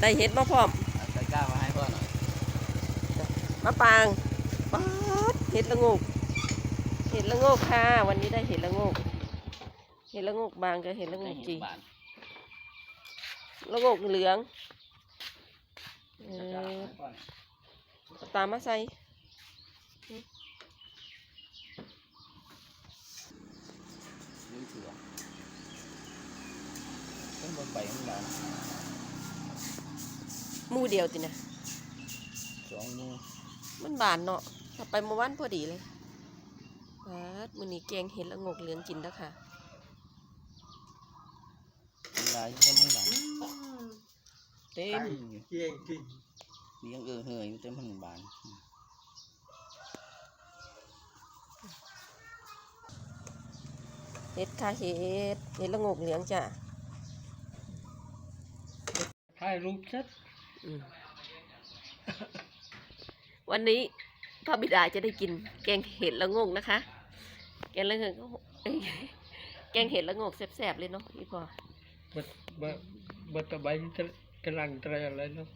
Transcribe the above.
ได้เห็ดมาพร้อมเอาตะกร้ามาให้พ่อหน่อยมะปางป๊าดเห็ดละโงกเห็ดละโงกค่ะ วันนี้ได้เห็ดละโงกเห็ดละโงกบางกับเห็ดละงได้กจริงละโงกเหลืองเอ่อหน่อยเอาตามมาใส่ยืดเสือต้องบนไปข้างบนห มูเดียวตินะสองมือมันบานเนาะถ้าไปเมื่อวานพอดีเลยป๊าดมื้อนี้แกงเห็ดละโงกเหลืองกินแล้วค่ะเวลาที่จะมันบานเต็มอยู่เก่งจริงเลี้ยงเออเฮยอยู่เต็มมันบานเห็ดค่ะเห็ดเห็ดละโงกเหลืองจ้ะถ่ายรูปชัดอืม วันนี้พระบิดาจะได้กินแกงเห็ดละงงนะคะ แกงละงงกเอ้ยแกงเห็ดละงงแซ่บๆเลยเนาะพี่พอบัดบัดบัดตะไบตะกำลังตะอะไรเนาะ